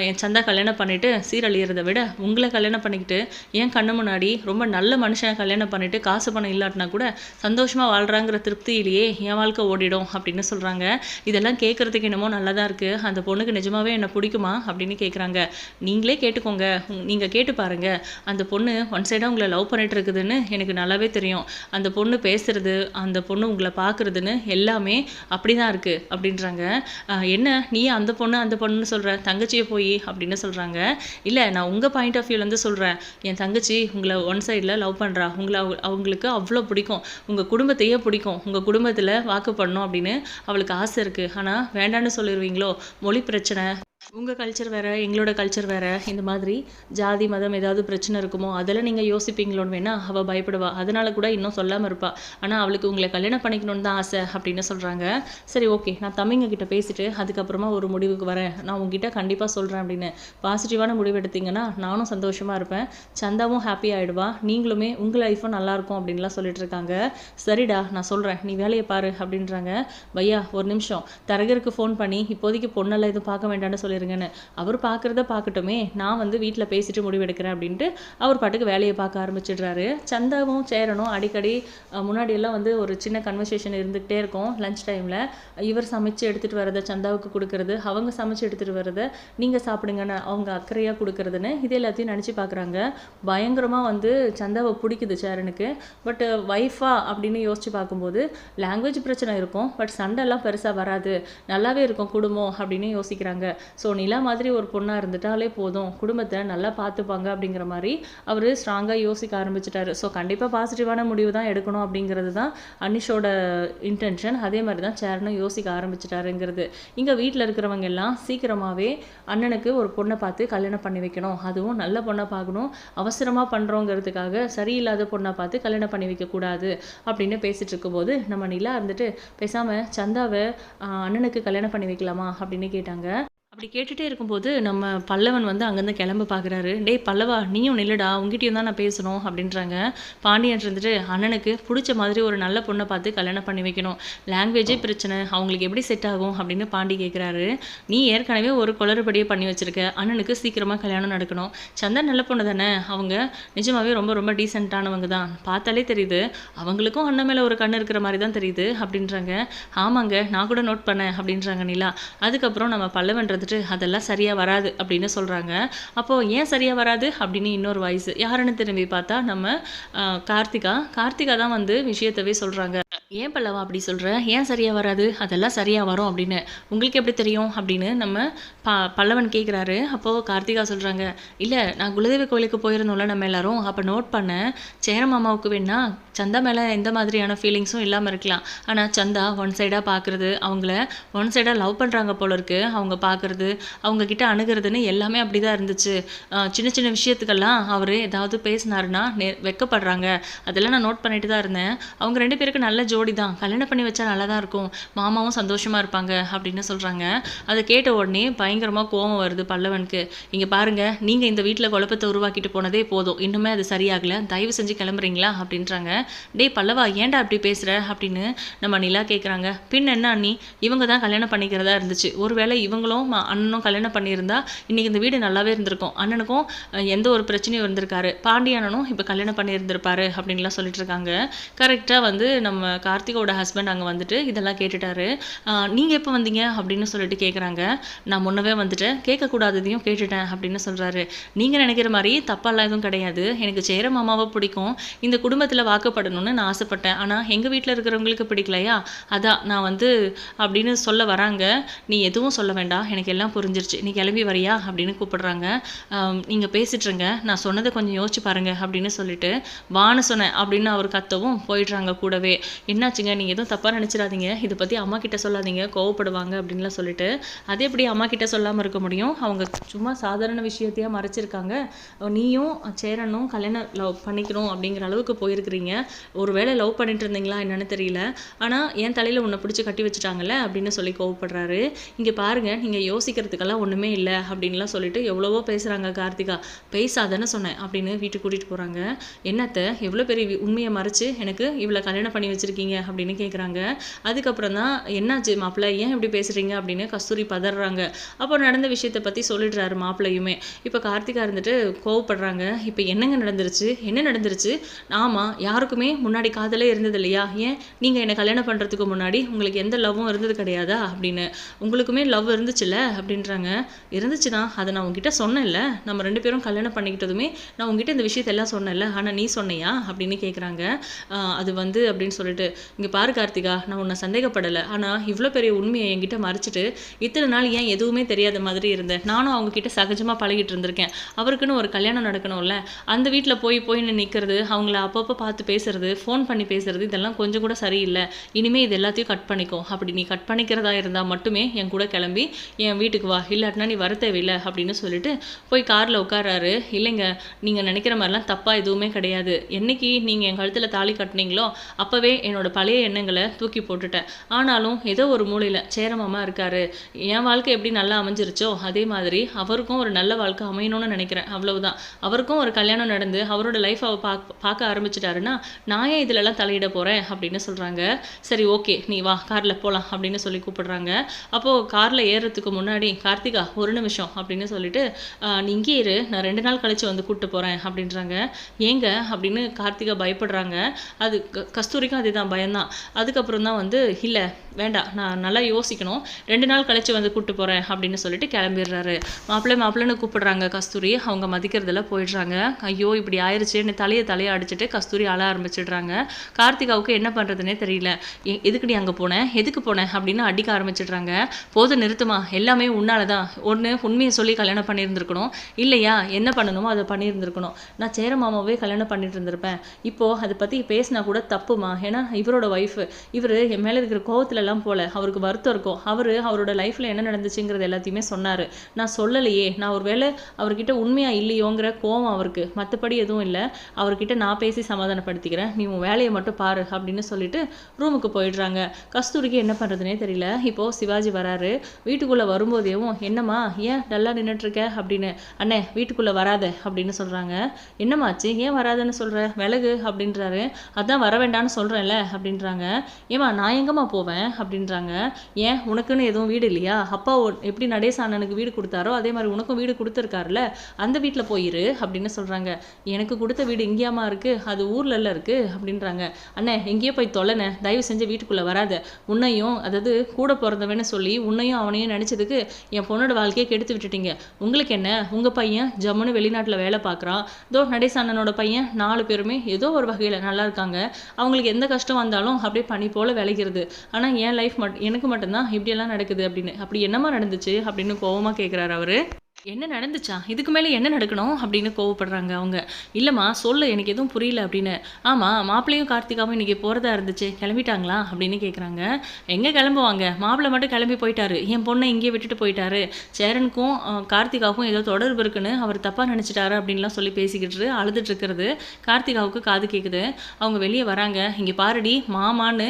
என் சந்தா கல்யாணம் பண்ணிட்டு சீரழியறதை விட உங்களை கல்யாணம் பண்ணிக்கிட்டு என் கண்ணு முன்னாடி ரொம்ப நல்ல மனுஷனை கல்யாணம் பண்ணிவிட்டு காசு பணம் இல்லாட்டினா கூட சந்தோஷமாக வாழ்கிறாங்கிற திருப்தியிலேயே என் வாழ்க்கை ஓடிடும் அப்படின்னு சொல்கிறாங்க இதெல்லாம் கேட்குறதுக்கு என்னமோ நல்லா தான் இருக்குது அந்த பொண்ணுக்கு நிஜமாகவே என்னை பிடிக்குமா அப்படின்னு கேட்குறாங்க நீங்களே கேட்டுக்கோங்க. நீங்கள் கேட்டு பாருங்கள் அந்த பொண்ணு ஒன் சைடாக உங்களை லவ் பண்ணிட்டு இருக்குதுன்னு எனக்கு நல்லாவே தெரியும். அந்த பொண்ணு பேசுகிறது அந்த பொண்ணு உங்களை பார்க்குறதுன்னு எல்லாமே அப்படி தான் இருக்குது அப்படின்றாங்க என்ன நீ அந்த பொண்ணு அந்த பொண்ணுன்னு சொல்கிற தங்கச்சியை போய் அப்படின்னு சொல்கிறாங்க இல்லை நான் உங்கள் பாயிண்ட் ஆஃப் வியூலேருந்து சொல்கிறேன் என் தங்கச்சி உங்களை ஒன் சைடில் லவ் பண்ணுறா உங்களை அவங்களுக்கு அவ்வளோ பிடிக்கும். உங்கள் குடும்பத்தையே பிடிக்கும். உங்கள் குடும்பத்தில் வாக்கு பண்ணும் அப்படின்னு அவளுக்கு ஆசை இருக்குது ஆனால் வேண்டான்னு சொல்லிடுவீங்களோ மொழி பிரச்சனை. உங்கள் கல்ச்சர் வேறு எங்களோட கல்ச்சர் வேறு இந்த மாதிரி ஜாதி மதம் ஏதாவது பிரச்சனை இருக்குமோ அதெல்லாம் நீங்கள் யோசிப்பீங்களோன்னு வேணால் அவள் பயப்படுவா. அதனால் கூட இன்னும் சொல்லாமல் இருப்பா. ஆனால் அவளுக்கு உங்களை கல்யாணம் பண்ணிக்கணும்னு தான் ஆசை அப்படின்னு சொல்கிறாங்க சரி ஓகே நான் தம்பிங்க கிட்ட பேசிட்டு அதுக்கப்புறமா ஒரு முடிவுக்கு வரேன். நான் உங்ககிட்ட கண்டிப்பாக சொல்கிறேன் அப்படின்னு. பாசிட்டிவான முடிவு எடுத்தீங்கன்னா நானும் சந்தோஷமாக இருப்பேன். சந்தாவும் ஹாப்பி ஆகிடுவா நீங்களுமே உங்கள் லைஃப்பும் நல்லாயிருக்கும் அப்படின்லாம் சொல்லிட்டு இருக்காங்க. சரிடா நான் சொல்கிறேன் நீ வேலையை பாரு அப்படின்றாங்க. பையா ஒரு நிமிஷம். தரகருக்கு ஃபோன் பண்ணி இப்போதைக்கு பொண்ணெல்லாம் எதுவும் பார்க்க வேண்டாம்னு சொல்லி இருங்கன்னு. அவர் பார்க்குறத பார்க்கட்டுமே நான் வந்து வீட்டில் பேசிட்டு முடிவெடுக்கிறேன் அப்படின்ட்டு அவர் பாட்டுக்கு வேலையை பார்க்க ஆரம்பிச்சிடுறாரு. சந்தாவும் சேரனும் அடிக்கடி முன்னாடியெல்லாம் முன்னாடி எல்லாம் வந்து ஒரு சின்ன கன்வர்சேஷன் இருந்துகிட்டே இருக்கும் லஞ்ச் டைமில் இவர் சமைச்சு எடுத்துகிட்டு வரதை சந்தாவுக்கு கொடுக்கறது அவங்க சமைச்சு எடுத்துகிட்டு வரதை நீங்கள் சாப்பிடுங்கன்னு அவங்க அக்கறையாக கொடுக்கறதுன்னு இது எல்லாத்தையும் நினச்சி பார்க்குறாங்க பயங்கரமாக வந்து சந்தாவை பிடிக்குது சேரனுக்கு. பட் ஒய்ஃபா அப்படின்னு யோசிச்சு பார்க்கும்போது லாங்குவேஜ் பிரச்சனை இருக்கும். பட் சண்டைலாம் பெருசாக வராது. நல்லாவே இருக்கும் குடும்பம் அப்படின்னு யோசிக்கிறாங்க. ஸோ நிலா மாதிரி ஒரு பொண்ணாக இருந்துட்டாலே போதும். குடும்பத்தை நல்லா பார்த்துப்பாங்க அப்படிங்கிற மாதிரி அவர் ஸ்ட்ராங்காக யோசிக்க ஆரம்பிச்சிட்டாரு. ஸோ கண்டிப்பாக பாசிட்டிவான முடிவு தான் எடுக்கணும் அப்படிங்கிறது தான் அனிஷோட இன்டென்ஷன் அதே மாதிரி தான் சேரனும் யோசிக்க ஆரம்பிச்சிட்டாருங்கிறது. இங்கே வீட்டில் இருக்கிறவங்க எல்லாம் சீக்கிரமாகவே அண்ணனுக்கு ஒரு பொண்ணை பார்த்து கல்யாணம் பண்ணி வைக்கணும். அதுவும் நல்ல பொண்ணை பார்க்கணும். அவசரமாக பண்ணுறோங்கிறதுக்காக சரியில்லாத பொண்ணை பார்த்து கல்யாணம் பண்ணி வைக்கக்கூடாது அப்படின்னு பேசிகிட்டு இருக்கும்போது நம்ம நிலா இருந்துட்டு பேசாமல் சந்தாவை அண்ணனுக்கு கல்யாணம் பண்ணி வைக்கலாமா? அப்படின்னு கேட்டாங்க. அப்படி கேட்டுகிட்டே இருக்கும்போது நம்ம பல்லவன் வந்து அங்கேருந்து கிளம்ப பார்க்குறாரு டேய் பல்லவா நீயும் நில்லுடா உங்ககிட்டயும் தான் நான் பேசணும் அப்படின்றாங்க. பாண்டியன் இருந்துட்டு அண்ணனுக்கு பிடிச்ச மாதிரி ஒரு நல்ல பொண்ணை பார்த்து கல்யாணம் பண்ணி வைக்கணும். லாங்குவேஜே பிரச்சனை. அவங்களுக்கு எப்படி செட் ஆகும்? அப்படின்னு பாண்டி கேட்குறாரு நீ ஏற்கனவே ஒரு குளறுபடியே பண்ணி வச்சிருக்க. அண்ணனுக்கு சீக்கிரமாக கல்யாணம் நடக்கணும். சந்தன் நல்ல பொண்ணு தானே. அவங்க நிஜமாவே ரொம்ப ரொம்ப டீசெண்டானவங்க தான். பார்த்தாலே தெரியுது அவங்களுக்கும் அண்ணன் மேலே ஒரு கண்ணு இருக்கிற மாதிரி தான் தெரியுது அப்படின்றாங்க. ஆமாங்க நான் கூட நோட் பண்ணேன் அப்படின்றாங்க நிலா. அதுக்கப்புறம் நம்ம பல்லவன்றது வந்துட்டு அதெல்லாம் சரியாக வராது அப்படின்னு சொல்கிறாங்க அப்போது ஏன் சரியாக வராது அப்படின்னு இன்னொரு வாய்ஸ் யாருன்னு திரும்பி பார்த்தா நம்ம கார்த்திகா. கார்த்திகா தான் வந்து விஷயத்தவே சொல்கிறாங்க ஏன் பல்லவா அப்படி சொல்கிற ஏன் சரியாக வராது? அதெல்லாம் சரியாக வரும் அப்படின்னு. உங்களுக்கு எப்படி தெரியும் அப்படின்னு நம்ம ப பல்லவன் கேட்குறாரு அப்போது கார்த்திகா சொல்கிறாங்க இல்லை நான் குலதெய்வ கோயிலுக்கு போயிருந்தோம்ல நம்ம எல்லாரும். அப்போ நோட் பண்ணேன் சேர மாமாவுக்கு வேணா சந்தா மேலே எந்த மாதிரியான ஃபீலிங்ஸும் இல்லாமல் இருக்கலாம். ஆனால் சந்தா ஒன் சைடாக பார்க்குறது அவங்கள ஒன் சைடாக லவ் பண்ணுறாங்க போல இருக்குது அவங்க பார்க்குறது அவங்க அவங்கக்கிட்ட அணுகிறதுன்னு எல்லாமே அப்படி தான் இருந்துச்சு சின்ன சின்ன விஷயத்துக்கெல்லாம் அவர் ஏதாவது பேசினாருன்னா நே வெக்கப்படுறாங்க. அதெல்லாம் நான் நோட் பண்ணிட்டு தான் இருந்தேன். அவங்க ரெண்டு பேருக்கு நல்ல ஜோடி தான். கல்யாணம் பண்ணி வச்சா நல்லா தான் இருக்கும். மாமாவும் சந்தோஷமாக இருப்பாங்க அப்படின்னு சொல்கிறாங்க அதை கேட்ட உடனே பயங்கரமாக கோவம் வருது பல்லவனுக்கு. இங்கே பாருங்க நீங்கள் இந்த வீட்டில் குழப்பத்தை உருவாக்கிட்டு போனதே போதும். இன்னுமே அது சரியாகலை. தயவு செஞ்சு கிளம்புறீங்களா? அப்படின்றாங்க. டேய் பல்லவா ஏன்டா அப்படி பேசுகிற அப்படின்னு நம்ம நிலா கேட்குறாங்க பின் என்ன அண்ணி? இவங்க தான் கல்யாணம் பண்ணிக்கிறதா இருந்துச்சு. ஒருவேளை இவங்களும் அண்ணனும் கல்யாணம் பண்ணியிருந்தா இன்றைக்கி இந்த வீடு நல்லாவே இருந்திருக்கும். அண்ணனுக்கும் எந்த ஒரு பிரச்சனையும் இருந்திருக்காரு. பாண்டி அண்ணனும் இப்போ கல்யாணம் பண்ணியிருந்திருப்பாரு அப்படின்லாம் சொல்லிட்டு இருக்காங்க. கரெக்டாக வந்து நம்ம கார்த்திகோட ஹஸ்பண்ட் அங்கே வந்துட்டு இதெல்லாம் கேட்டுட்டாரு. நீங்கள் எப்போ வந்தீங்க அப்படின்னு சொல்லிட்டு கேட்குறாங்க நான் முன்னவே வந்துட்டேன். கேட்கக்கூடாததையும் கேட்டுட்டேன் அப்படின்னு சொல்கிறாரு நீங்கள் நினைக்கிற மாதிரி தப்பாலாம் எதுவும் கிடையாது. எனக்கு சேர மாமாவை பிடிக்கும். இந்த குடும்பத்தில் வாக்கப்படணும்னு நான் ஆசைப்பட்டேன். ஆனால் எங்கள் வீட்டில் இருக்கிறவங்களுக்கு பிடிக்கலையா? அதான் நான் வந்து அப்படின்னு சொல்ல வராங்க. நீ எதுவும் சொல்ல வேண்டாம். எனக்கு எல்லாம் புரிஞ்சிருச்சு. நீ கிளம்பி வரியா? அப்படின்னு கூப்பிடுறாங்க. நீங்கள் பேசிட்டுருங்க. நான் சொன்னதை கொஞ்சம் யோசிச்சு பாருங்க அப்படின்னு சொல்லிட்டு வான்னு சொன்னேன் அப்படின்னு அவர் கத்தவும் போயிடுறாங்க கூடவே. என்னாச்சுங்க? நீங்கள் எதுவும் தப்பாக நினச்சிடாதீங்க. இதை பற்றி அம்மா கிட்ட சொல்லாதீங்க. கோவப்படுவாங்க அப்படின்லாம் சொல்லிட்டு. அதே எப்படி அம்மா கிட்ட சொல்லாமல் இருக்க முடியும்? அவங்க சும்மா சாதாரண விஷயத்தையே மறைச்சிருக்காங்க. நீயும் சேரனும் கல்யாணம் லவ் பண்ணிக்கணும் அப்படிங்கிற அளவுக்கு போயிருக்கிறீங்க. ஒருவேளை லவ் பண்ணிட்டு இருந்தீங்களா என்னன்னு தெரியல. ஆனால் என் தலையில் உன்னை பிடிச்சி கட்டி வச்சுட்டாங்கல்ல அப்படின்னு சொல்லி கோவப்படுறாரு. இங்கே பாருங்க. நீங்கள் யோசிக்கிறதுக்கெல்லாம் ஒன்றுமே இல்லை அப்படின்லாம் சொல்லிட்டு எவ்வளவோ பேசுகிறாங்க கார்த்திகா. பேசாதன்னு சொன்னேன் அப்படின்னு வீட்டுக்கு கூட்டிகிட்டு போகிறாங்க என்னத்தை எவ்வளோ பெரிய வி- உண்மையை மறைச்சு எனக்கு இவ்வளோ கல்யாணம் பண்ணி வச்சுருக்கீங்க அப்படின்னு கேட்குறாங்க அதுக்கப்புறம் தான் என்னாச்சு மாப்பிள்ளை? ஏன் இப்படி பேசுகிறீங்க அப்படின்னு கஸ்தூரி பதறாங்க. அப்போ நடந்த விஷயத்தை பற்றி சொல்லிடுறாரு மாப்பிள்ளையுமே. இப்போ கார்த்திகா இருந்துட்டு கோவப்படுறாங்க. இப்போ என்னங்க நடந்துருச்சு? என்ன நடந்துருச்சு? ஆமாம் யாருக்குமே முன்னாடி காதலே இருந்தது இல்லையா? ஏன்? நீங்கள் என்னை கல்யாணம் பண்ணுறதுக்கு முன்னாடி உங்களுக்கு எந்த லவ்வும் இருந்தது கிடையாதா? அப்படின்னு. உங்களுக்குமே லவ் இருந்துச்சுல்ல? அப்படின்றாங்க. இருந்துச்சுன்னா அதை நான் உங்ககிட்ட சொன்னேன்ல. நம்ம ரெண்டு பேரும் கல்யாணம் பண்ணிக்கிட்டதுமே நான் உங்ககிட்ட இந்த விஷயத்தெல்லாம் சொன்னேன்ல. ஆனால் நீ சொன்னையா? அப்படின்னு கேட்குறாங்க அது வந்து அப்படின்னு சொல்லிட்டு இங்கே பாரு கார்த்திகா நான் உன்னை சந்தேகப்படலை. ஆனால் இவ்வளோ பெரிய உண்மையை என்கிட்ட மறைச்சிட்டு இத்தனை நாள் ஏன் எதுவுமே தெரியாத மாதிரி இருந்தேன். நானும் அவங்க கிட்ட சகஜமாக பழகிட்டு இருந்திருக்கேன். அவருக்குன்னு ஒரு கல்யாணம் நடக்கணும்ல. அந்த வீட்டில் போய் போய் நிற்கிறது அவங்கள அப்பப்போ பார்த்து பேசுறது ஃபோன் பண்ணி பேசுறது இதெல்லாம் கொஞ்சம் கூட சரியில்லை. இனிமேல் இது எல்லாத்தையும் கட் பண்ணிக்கோ. அப்படி நீ கட் பண்ணிக்கிறதா இருந்தால் மட்டுமே என் கூட கிளம்பி என் வீட்டுக்கு வா. இல்லாட்டினா நீ வர தேவையில்லை அப்படின்னு சொல்லிட்டு போய் காரில் உட்காராரு இல்லைங்க நீங்கள் நினைக்கிற மாதிரிலாம் தப்பாக எதுவுமே கிடையாது. என்னைக்கு நீங்கள் என் கழுத்தில் தாலி கட்டினீங்களோ அப்போவே என்னோட பழைய எண்ணங்களை தூக்கி போட்டுட்டேன். ஆனாலும் ஏதோ ஒரு மூலையில் சேரமாமா இருக்காரு. என் வாழ்க்கை எப்படி நல்லா அமைஞ்சிருச்சோ அதே மாதிரி அவருக்கும் ஒரு நல்ல வாழ்க்கை அமையணும்னு நினைக்கிறேன். அவ்வளவுதான். அவருக்கும் ஒரு கல்யாணம் நடந்து அவரோட லைஃப் அவ பார்க்க பார்க்க ஆரம்பிச்சிட்டாருன்னா நான் ஏன் இதுலலாம் தலையிட போகிறேன் அப்படின்னு சொல்கிறாங்க சரி ஓகே நீ வா காரில் போகலாம் அப்படின்னு சொல்லி கூப்பிடுறாங்க. அப்போது காரில் ஏறுறதுக்கு முன்னாடி முன்னாடி கார்த்திகா ஒரு நிமிஷம் அப்படின்னு சொல்லிட்டு நீ இங்கே இரு நான் ரெண்டு நாள் கழிச்சு வந்து கூப்பிட்டு போகிறேன் அப்படின்றாங்க. ஏங்க? அப்படின்னு கார்த்திகா பயப்படுறாங்க. அது க- கஸ்தூரிக்கும் அதுதான் பயம்தான். அதுக்கப்புறம் தான் வந்து இல்லை வேண்டாம் நான் நல்லா யோசிக்கணும். ரெண்டு நாள் கழிச்சு வந்து கூப்பிட்டு போகிறேன் அப்படின்னு சொல்லிட்டு கிளம்பிடுறாரு. மாப்பிள்ளை மாப்பிள்ளைன்னு கூப்பிடுறாங்க கஸ்தூரி. அவங்க மதிக்கிறதுல போயிடுறாங்க. ஐயோ இப்படி ஆயிடுச்சுன்னு தலையை தலையை அடிச்சுட்டு கஸ்தூரி அழ ஆரம்பிச்சிடுறாங்க. கார்த்திகாவுக்கு என்ன பண்ணுறதுனே தெரியல. எ- எதுக்குடி அங்கே போனேன் எதுக்கு போனேன் அப்படின்னு அடிக்க ஆரம்பிச்சிடுறாங்க. போதும் நிறுத்துமா? எல்லாமே உன்னால தான் ஒன்று உண்மையை சொல்லி கல்யாணம் பண்ணியிருந்திருக்கணும். இல்லையா? என்ன பண்ணணுமோ அதை பண்ணியிருந்திருக்கணும். நான் சேர மாமாவே கல்யாணம் பண்ணிட்டு இருந்திருப்பேன் இப்போது அதை பற்றி பேசினா கூட தப்புமா? ஏன்னா இவரோட ஒய்ஃபு இவர் என் மேலே இருக்கிற கோவத்துலலாம் போல. அவருக்கு வருத்தம் இருக்கும். அவர் அவரோட லைஃப்பில் என்ன நடந்துச்சுங்கிறது எல்லாத்தையுமே சொன்னார். நான் சொல்லலையே. நான் ஒரு வேளை அவர்கிட்ட உண்மையாக இல்லையோங்கிற கோவம் அவருக்கு. மற்றபடி எதுவும் இல்லை. அவர்கிட்ட நான் பேசி சமாதானப்படுத்திக்கிறேன். நீ உன் வேலையை மட்டும் பாரு அப்படின்னு சொல்லிட்டு ரூமுக்கு போயிடுறாங்க. கஸ்தூரிக்கு என்ன பண்ணுறதுனே தெரியல. இப்போ சிவாஜி வராரு. வீட்டுக்குள்ளே வரும்போதேவும் என்னம்மா ஏன் டல்லாக நின்றுட்டுருக்க அப்படின்னு அண்ணே வீட்டுக்குள்ளே வராத அப்படின்னு சொல்கிறாங்க என்னம்மாச்சு ஏன் வராதுன்னு சொல்கிற விலகு அப்படின்றாரு. அதான் வர வேண்டாம்னு சொல்கிறேன்ல அப்படின்றாங்க. ஏம்மா நான் எங்கம்மா போவேன்? அப்படின்றாங்க. ஏன்? உனக்குன்னு எதுவும் வீடு இல்லையா? அப்பா எப்படி நடேச அண்ணனுக்கு வீடு கொடுத்தாரோ அதே மாதிரி உனக்கும் வீடு கொடுத்துருக்காருல்ல அந்த வீட்டில் போயிரு அப்படின்னு சொல்கிறாங்க எனக்கு கொடுத்த வீடு இங்கேயாமா இருக்குது அது ஊர்லல்ல இருக்குது அப்படின்றாங்க. அண்ணே எங்கேயோ போய் தொலைனே தயவு செஞ்சு வீட்டுக்குள்ளே வராத. உன்னையும் அதாவது கூட பிறந்தவன்னு சொல்லி உன்னையும் அவனையும் நினச்சதுக்கு என் பொண்ணோட வாழ்க்கையை கெடுத்து விட்டுட்டீங்க. உங்களுக்கு என்ன? உங்கள் பையன் ஜம்முன்னு வெளிநாட்டில் வேலை பார்க்குறான். தோ நடேச அண்ணனோட பையன் நாலு பேருமே ஏதோ ஒரு வகையில் நல்லா இருக்காங்க. அவங்களுக்கு எந்த கஷ்டம் வந்தாலும் அப்படியே பனி போல் விளைகிறது ஆனால் என் லைஃப் மட் எனக்கு மட்டும்தான் இப்படியெல்லாம் நடக்குது அப்படின்னு. அப்படி என்னமா நடந்துச்சு அப்படின்னு கோபமாக கேட்குறாரு அவர். என்ன நடந்துச்சா? இதுக்கு மேலே என்ன நடக்கணும்? அப்படின்னு கோவப்படுறாங்க அவங்க. இல்லைம்மா சொல்ல எனக்கு எதுவும் புரியல அப்படின்னு. ஆமாம் மாப்பிள்ளையும் கார்த்திகாவும் இன்றைக்கி போகிறதா இருந்துச்சு. கிளம்பிட்டாங்களா? அப்படின்னு கேட்குறாங்க எங்கே கிளம்புவாங்க? மாப்பிள்ளை மட்டும் கிளம்பி போயிட்டாரு. என் பொண்ணை இங்கேயே விட்டுட்டு போயிட்டாரு. சேரனுக்கும் கார்த்திகாவுக்கும் ஏதோ தொடர்பு இருக்குன்னு அவர் தப்பாக நினச்சிட்டாரு அப்படின்லாம் சொல்லி பேசிக்கிட்டு அழுதுட்டு இருக்கிறது. கார்த்திகாவுக்கு காது கேட்குது அவங்க வெளியே வராங்க. இங்கே பாருடி மாமான்னு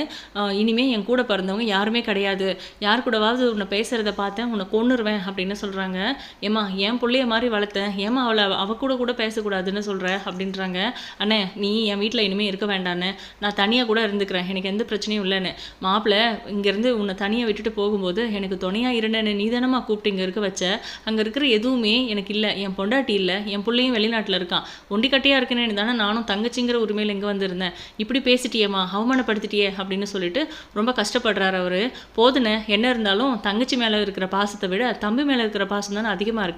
இனிமேல் என் கூட பிறந்தவங்க யாருமே கிடையாது. யார் கூடவாவது உன்னை பேசுகிறத பார்த்தேன் உன்னை கொன்னுருவேன் அப்படின்னு சொல்கிறாங்க ஏம்மா என் பிள்ளைய மாதிரி வளர்த்தேன் ஏம்மா அவளை அவ கூட கூட பேசக்கூடாதுன்னு சொல்கிற அப்படின்றாங்க. அண்ணே நீ என் வீட்டில் இனிமேல் இருக்க வேண்டான்னு. நான் தனியாக கூட இருந்துக்கிறேன். எனக்கு எந்த பிரச்சனையும் இல்லைன்னு. மாப்பிள்ளை இங்கேருந்து உன்னை தனியாக விட்டுட்டு போகும்போது எனக்கு துணையாக இருந்தேன்னு நீ தானம்மா கூப்பிட்டு இங்கே இருக்க வச்ச? அங்கே இருக்கிற எதுவுமே எனக்கு இல்லை. என் பொண்டாட்டி இல்லை. என் பிள்ளையும் வெளிநாட்டில் இருக்கான். ஒண்டிக்கட்டையாக இருக்கேன்னு தானே நானும் தங்கச்சிங்கிற உரிமையில் இங்கே வந்திருந்தேன். இப்படி பேசிட்டியேம்மா. அவமானப்படுத்திட்டியே அப்படின்னு சொல்லிட்டு ரொம்ப கஷ்டப்படுறாரு அவர். போதுனே என்ன இருந்தாலும் தங்கச்சி மேலே இருக்கிற பாசத்தை விட தம்பி மேலே இருக்கிற பாசம் தானே அதிகமாக இருக்குது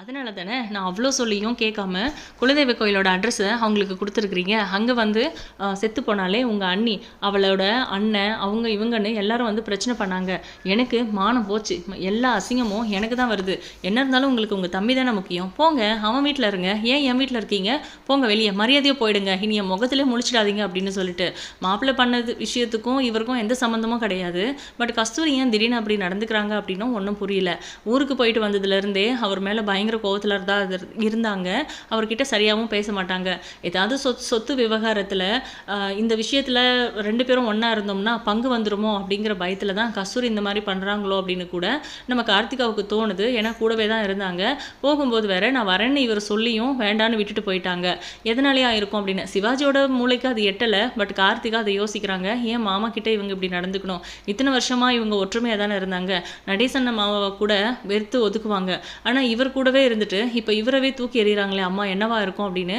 அதனால தானே நான் அவ்வளோ சொல்லியும் கேட்காம குலதெய்வ கோயிலோட அட்ரஸை அவங்களுக்கு கொடுத்துருக்குறீங்க. அங்கே வந்து செத்து போனாலே உங்கள் அண்ணி அவளோட அண்ணன் அவங்க இவங்கன்னு எல்லாரும் வந்து பிரச்சனை பண்ணாங்க. எனக்கு மானம் போச்சு. எல்லா அசிங்கமும் எனக்கு தான் வருது. என்ன இருந்தாலும் உங்களுக்கு உங்கள் தம்பி தானே முக்கியம். போங்க அவன் வீட்டில் இருங்க. ஏன் என் வீட்டில் இருக்கீங்க? போங்க வெளியே. மரியாதையாக போயிடுங்க. இனி என் முகத்திலே முழிச்சிடாதீங்க அப்படின்னு சொல்லிட்டு. மாப்பிள்ளை பண்ணது விஷயத்துக்கும் இவருக்கும் எந்த சம்மந்தமும் கிடையாது. பட் கஸ்தூரி ஏன் திடீர்னு அப்படி நடந்துக்கிறாங்க அப்படின்னும் ஒன்றும் புரியல. ஊருக்கு போயிட்டு வந்ததுலேருந்தே அவர் மேலே பயங்கர கோவத்தில் தான் இருந்தாங்க. அவர்கிட்ட சரியாகவும் பேச மாட்டாங்க. ஏதாவது சொத்து சொத்து விவகாரத்தில் இந்த விஷயத்தில் ரெண்டு பேரும் ஒன்றா இருந்தோம்னா பங்கு வந்துருமோ அப்படிங்கிற பயத்தில் தான் கஸ்தூரி இந்த மாதிரி பண்ணுறாங்களோ அப்படின்னு கூட நம்ம கார்த்திகாவுக்கு தோணுது. ஏன்னா கூடவே தான் இருந்தாங்க. போகும்போது வேற நான் வரேன்னு இவர் சொல்லியும் வேண்டான்னு விட்டுட்டு போயிட்டாங்க. எதனாலேயா இருக்கும் அப்படின்னு. சிவாஜியோட மூளைக்கு அது எட்டலை பட் கார்த்திகா அதை யோசிக்கிறாங்க. ஏன் மாமா கிட்ட இவங்க இப்படி நடந்துக்கணும்? இத்தனை வருஷமா இவங்க ஒற்றுமையாக தானே இருந்தாங்க. நடேசன் மாமாவை கூட வெறுத்து ஒதுக்குவாங்க. ஆனால் இவர் கூடவே இருந்துட்டு இப்போ இவரவே தூக்கி எறிகிறாங்களே அம்மா என்னவா இருக்கும்? அப்படின்னு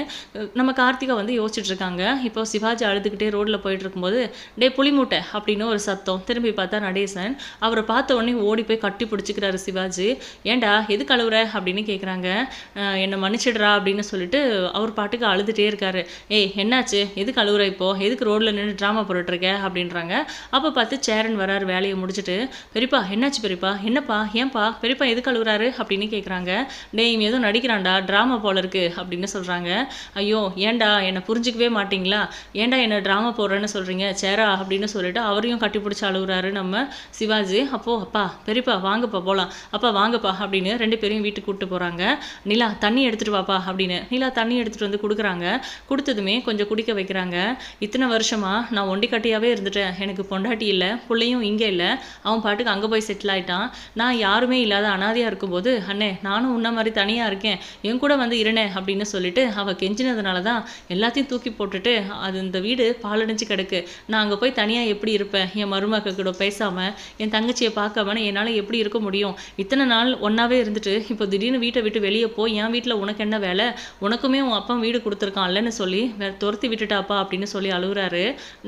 நம்ம கார்த்திகா வந்து யோசிச்சுட்டு இருக்காங்க இப்போ சிவாஜி அழுதுகிட்டே ரோட்ல போயிட்டு இருக்கும்போது டே புலிமூட்டை அப்படின்னு ஒரு சத்தம். திரும்பி பார்த்தா நடேசன் அவரை பார்த்த உடனே ஓடி போய் கட்டி பிடிச்சிக்கிறாரு சிவாஜி. ஏன்டா எதுக்கு கழுவுற அப்படின்னு கேட்குறாங்க என்னை மன்னிச்சிடுறா அப்படின்னு சொல்லிட்டு அவர் பாட்டுக்கு அழுதுகிட்டே இருக்காரு. ஏய் என்னாச்சு? எதுக்கு கழுவுற இப்போ? எதுக்கு ரோட்ல நின்று ட்ராமா போட்டுட்ருக்க? அப்படின்றாங்க. அப்போ பார்த்து சேரன் வராரு வேலையை முடிச்சுட்டு. பெரியப்பா என்னாச்சு பெரியப்பா? என்னப்பா? ஏன்பா? பெரியப்பா எதுக்கு அழுகுறாரு அப்படின்னு கேட்குறாங்க டேய் இவன் எதுவும் நடிக்கிறான்டா ட்ராமா போல இருக்கு அப்படின்னு சொல்கிறாங்க ஐயோ ஏன்டா என்னை புரிஞ்சிக்கவே மாட்டிங்களா? ஏன்டா என்னை ட்ராமா போடுறேன்னு சொல்கிறீங்க சேரா? அப்படின்னு சொல்லிட்டு அவரையும் கட்டிப்பிடிச்சி அழுகுறாரு நம்ம சிவாஜி. அப்போ அப்பா பெரியப்பா வாங்கப்பா போகலாம் அப்பா வாங்கப்பா அப்படின்னு ரெண்டு பேரையும் வீட்டுக்கு கூப்பிட்டு போகிறாங்க நிலா தண்ணி எடுத்துகிட்டு வாப்பா அப்படின்னு. நிலா தண்ணி எடுத்துகிட்டு வந்து கொடுக்குறாங்க. கொடுத்ததுமே கொஞ்சம் குடிக்க வைக்கிறாங்க. இத்தனை வருஷமா நான் ஒண்டிக்கட்டியாகவே இருந்துட்டேன். எனக்கு பொண்டாட்டி இல்லை பிள்ளையும் இங்கே இல்லை. அவன் பாட்டுக்கு அங்கே போய் செட்டில் ஆகிட்டான் நான் யாருமே இல்லாத அனாதையாக இருக்கும்போது அண்ணே நானும் உன்ன மாதிரி தனியாக இருக்கேன். என் கூட வந்து இருனே அப்படின்னு சொல்லிட்டு அவள் கெஞ்சினதுனால தான் எல்லாத்தையும் தூக்கி போட்டுட்டு அது இந்த வீடு பாலடைஞ்சு கிடக்கு. நான் அங்கே போய் தனியாக எப்படி இருப்பேன்? என் மருமக கூட பேசாமல் என் தங்கச்சியை பார்க்காமனு என்னால் எப்படி இருக்க முடியும்? இத்தனை நாள் ஒன்றாவே இருந்துட்டு இப்போ திடீர்னு வீட்டை விட்டு வெளியே போய் என் வீட்டில் உனக்கு என்ன வேலை? உனக்குமே உன் அப்பா வீடு கொடுத்துருக்கான்லன்னு சொல்லி வேற துரத்தி விட்டுட்டாப்பா அப்படின்னு சொல்லி அழுகுறாரு.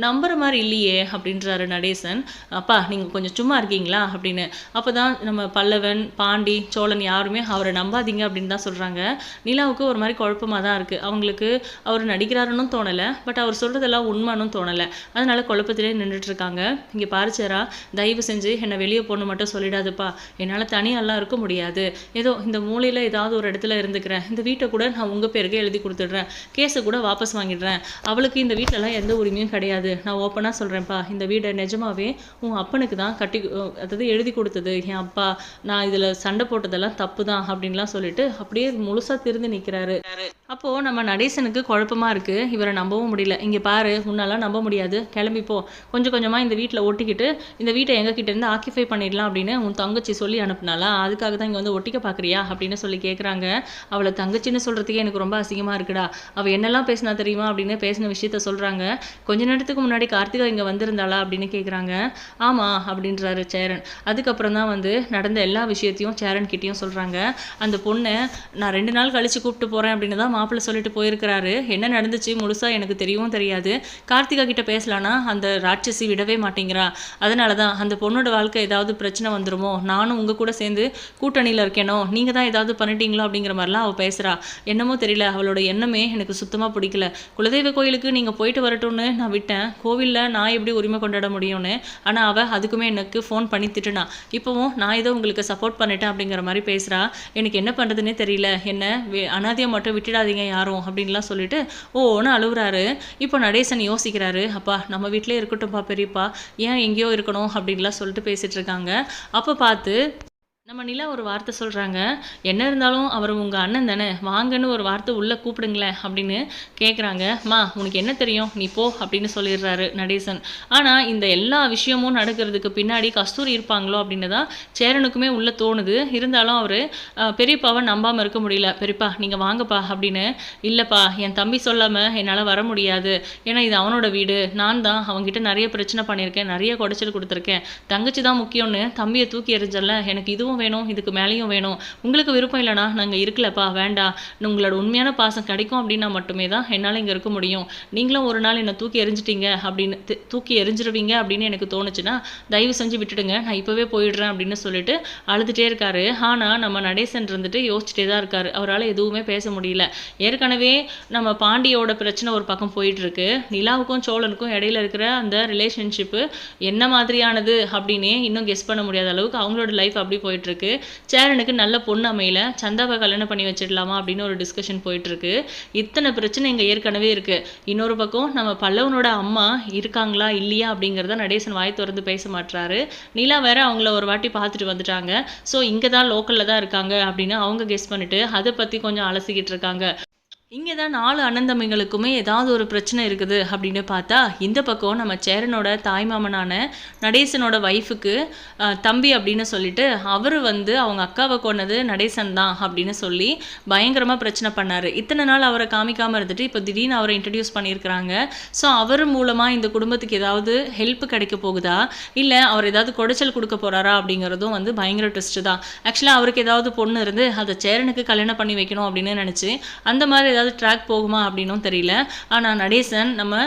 நம்புற மாதிரி இல்லையே அப்படின்றாரு நடேசன். அப்பா நீங்கள் கொஞ்சம் சும்மா இருக்கீங்களா அப்படின்னு. அப்போ தான் நம்ம பல்லவன் பாண்டி சோழன் யாருமே அவரை நம்பாதீங்க அப்படின்னு தான் சொல்கிறாங்க நிலாவுக்கு ஒரு மாதிரி குழப்பமாக தான் இருக்குது அவங்களுக்கு அவர் நடிக்கிறாருன்னு தோணலை. பட் அவர் சொல்கிறதெல்லாம் உண்மைன்னு தோணலை. அதனால் குழப்பத்திலே நின்றுட்டு இருக்காங்க. இங்கே பாரிச்சேரா தயவு செஞ்சு என்னை வெளியே போகணும் மட்டும் சொல்லிடாதுப்பா. என்னால் தனியாலாம் இருக்க முடியாது. ஏதோ இந்த மூலையில் ஏதாவது ஒரு இடத்துல இருந்துக்கிறேன். இந்த வீட்டை கூட நான் உங்கள் பேருக்கு எழுதி கொடுத்துட்றேன். கேஸை கூட வாபஸ் வாங்கிடுறேன். அவளுக்கு இந்த வீட்டிலலாம் எந்த உரிமையும் கிடையாது. நான் ஓப்பனாக சொல்கிறேன்ப்பா இந்த வீடை நிஜமாவே உன் அப்பனுக்கு தான் கட்டி அதாவது எழுதி கொடுத்தது. என் அப்பா நான் இதில் சண்டை போட்டதெல்லாம் தப்பு தான் அப்படின்லாம் சொல்லிட்டு அப்படியே முழுசாக திருந்து நிற்கிறாரு அப்போது நம்ம நடேசனுக்கு குழப்பமாக இருக்குது இவரை நம்பவும் முடியல. இங்கே பாரு உன்னாலாம் நம்ப முடியாது. கிளம்பிப்போ கொஞ்சம் கொஞ்சமாக இந்த வீட்டில் ஒட்டிக்கிட்டு இந்த வீட்டை எங்ககிட்டேருந்து ஆக்கிஃபை பண்ணிடலாம் அப்படின்னு உன் தங்கச்சி சொல்லி அனுப்புனாலா அதுக்காக தான் இங்கே வந்து ஒட்டிக்க பார்க்குறியா அப்படின்னு சொல்லி கேட்குறாங்க அவளை தங்கச்சின்னு சொல்கிறதுக்கே எனக்கு ரொம்ப அசிங்கமாக இருக்குடா. அவள் என்னெல்லாம் பேசினா தெரியுமா அப்படின்னு பேசின விஷயத்த சொல்கிறாங்க கொஞ்ச நேரத்துக்கு முன்னாடி கார்த்திகா இங்கே வந்திருந்தாளா அப்படின்னு கேட்குறாங்க ஆமாம் அப்படின்றாரு சேரன். அதுக்கப்புறம் தான் வந்து நடந்த எல்லா விஷயத்தையும் சேரன் கிட்டேயும் சொல்கிறாங்க அந்த பொண்ணை நான் ரெண்டு நாள் கழித்து கூப்பிட்டு போகிறேன் அப்படின்னு தான் மாப்பிள்ளை சொல்லிட்டு போயிருக்கிறாரு. என்ன நடந்துச்சு முழுசாக எனக்கு தெரியவும் தெரியாது. கார்த்திகா கிட்ட பேசலான்னா அந்த ராட்சசி விடவே மாட்டேங்கிறா. அதனால தான் அந்த பொண்ணோட வாழ்க்கை ஏதாவது பிரச்சனை வந்துருமோ? நானும் உங்கள் கூட சேர்ந்து கூட்டணியில் இருக்கேனோ? நீங்கள் தான் ஏதாவது பண்ணிட்டீங்களோ அப்படிங்கிற மாதிரிலாம் அவள் பேசுகிறா என்னமோ தெரியல அவளோட எண்ணமே எனக்கு சுத்தமாக பிடிக்கல. குலதெய்வ கோயிலுக்கு நீங்கள் போயிட்டு வரட்டும்னு நான் விட்டேன். கோவிலில் நான் எப்படி உரிமை கொண்டாட முடியும்னு. ஆனால் அவள் அதுக்குமே எனக்கு ஃபோன் பண்ணி திட்டுனா. இப்போவும் நான் ஏதோ உங்களுக்கு சப்போர்ட் பண்ணிட்டேன் அப்படிங்கிற மாதிரி பேசுகிறா எனக்கு என்ன பண்ணுறதுனே தெரியல. என்ன அனாதியை மட்டும் விட்டுடாதீங்க. யாரும் அப்படின்லாம் சொல்லிட்டு ஓன்னு அழுகுறாரு இப்போ நடேசன் யோசிக்கிறாரு அப்பா நம்ம வீட்டிலே இருக்கட்டும்ப்பா பெரியப்பா. ஏன் எங்கேயோ இருக்கணும்? அப்படின்லாம் சொல்லிட்டு பேசிட்டு இருக்காங்க. அப்போ பார்த்து நம்ம நிலா ஒரு வார்த்தை சொல்கிறாங்க என்ன இருந்தாலும் அவர் உங்கள் அண்ணன் தானே. வாங்கன்னு ஒரு வார்த்தை உள்ளே கூப்பிடுங்களேன் அப்படின்னு கேட்குறாங்க மா உனக்கு என்ன தெரியும்? நீ போ அப்படின்னு சொல்லிடுறாரு நடேசன். ஆனால் இந்த எல்லா விஷயமும் நடக்கிறதுக்கு பின்னாடி கஸ்தூரி இருப்பாங்களோ அப்படின்னு தான் சேரனுக்குமே உள்ளே தோணுது. இருந்தாலும் அவர் பெரியப்பாவை நம்பாமல் இருக்க முடியல. பெரியப்பா நீங்கள் வாங்கப்பா அப்படின்னு இல்லைப்பா என் தம்பி சொல்லாமல் என்னால் வர முடியாது. ஏன்னா இது அவனோட வீடு. நான் தான் அவங்ககிட்ட நிறைய பிரச்சனை பண்ணியிருக்கேன். நிறைய குடைச்சல் கொடுத்துருக்கேன். தங்கச்சி தான் முக்கியம்னு தம்பியை தூக்கி எறிஞ்சல எனக்கு இதுவும் வேணும் இதுக்கு மேலேயும் வேணும். உங்களுக்கு விருப்பம் இல்லைனா நாங்கள் இருக்கலப்பா வேண்டாம். உங்களோட உண்மையான பாசம் கிடைக்கும் அப்படின்னா மட்டுமே தான் என்னால் இங்கே இருக்க முடியும். நீங்களும் ஒரு நாள் என்னை தூக்கி எரிஞ்சிட்டீங்க அப்படின்னு தூக்கி எரிஞ்சிருவீங்க அப்படின்னு எனக்கு தோணுச்சுன்னா தயவு செஞ்சு விட்டுடுங்க. நான் இப்போவே போயிடுறேன் அப்படின்னு சொல்லிட்டு அழுதுகிட்டே இருக்காரு. ஆனால் நம்ம நடேசன் இருந்துட்டு யோசிச்சுட்டே தான் இருக்காரு. அவரால் எதுவுமே பேச முடியல. ஏற்கனவே நம்ம பாண்டியோட பிரச்சனை ஒரு பக்கம் போயிட்டு இருக்கு நிலாவுக்கும் சோழனுக்கும் இடையில இருக்கிற அந்த ரிலேஷன்ஷிப்பு என்ன மாதிரியானது அப்படின்னே இன்னும் கெஸ் பண்ண முடியாத அளவுக்கு அவங்களோட லைஃப் அப்படி போயிட்டு இருக்கு சேரனுக்கு நல்ல பொண்ணு அமையல. சந்தாவை கல்யாணம் பண்ணி வச்சிடலாமா அப்படின்னு ஒரு டிஸ்கஷன் போயிட்டு இருக்கு இத்தனை பிரச்சனை இங்கே ஏற்கனவே இருக்கு. இன்னொரு பக்கம் நம்ம பல்லவனோட அம்மா இருக்காங்களா இல்லையா அப்படிங்கிறத நடேசன் வாய் திறந்து பேச மாட்டுறாரு நிலா வேற அவங்கள ஒரு வாட்டி பார்த்துட்டு வந்துட்டாங்க. ஸோ இங்கே தான் லோக்கலில் தான் இருக்காங்க அப்படின்னு அவங்க கெஸ் பண்ணிட்டு அதை பற்றி கொஞ்சம் அலசிக்கிட்டு இருக்காங்க. இங்கே தான் நாலு அண்ணந்தம்பிங்களுக்குமே ஏதாவது ஒரு பிரச்சனை இருக்குது அப்படின்னு பார்த்தா இந்த பக்கம் நம்ம சேரனோட தாய்மாமனான நடேசனோட ஒய்ஃபுக்கு தம்பி அப்படின்னு சொல்லிட்டு அவர் வந்து அவங்க அக்காவை கொண்டது நடேசன் தான் அப்படின்னு சொல்லி பயங்கரமாக பிரச்சனை பண்ணார். இத்தனை நாள் அவரை காமிக்காமல் இருந்துட்டு இப்போ திடீர்னு அவரை இன்ட்ரடியூஸ் பண்ணியிருக்கிறாங்க. ஸோ அவர் மூலமாக இந்த குடும்பத்துக்கு ஏதாவது ஹெல்ப் கிடைக்க போகுதா? இல்லை அவர் ஏதாவது குடைச்சல் கொடுக்க போகிறாரா அப்படிங்கிறதும் வந்து பயங்கர ட்விஸ்ட்டு தான். ஆக்சுவலாக அவருக்கு ஏதாவது பொண்ணு இருந்து அதை சேரனுக்கு கல்யாணம் பண்ணி வைக்கணும் அப்படின்னு நினச்சி அந்த மாதிரி ஏதாவது ட்ராக் போகுமா அப்படின்னும் தெரியல. ஆனால் நடேசன் நம்ம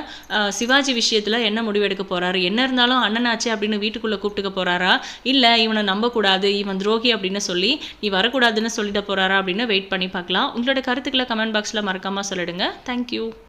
சிவாஜி விஷயத்தில் என்ன முடிவெடுக்க போகிறாரு என்ன இருந்தாலும் அண்ணனாச்சு அப்படின்னு வீட்டுக்குள்ளே கூப்பிட்டுக்க போகிறாரா இல்லை இவனை நம்பக்கூடாது இவன் துரோகி அப்படின்னு சொல்லி நீ வரக்கூடாதுன்னு சொல்லிட போகிறாரா அப்படின்னு வெயிட் பண்ணி பார்க்கலாம். உங்களோட கருத்துக்களை கமெண்ட் பாக்ஸில் மறக்காமல் சொல்லிடுங்க. தேங்க்யூ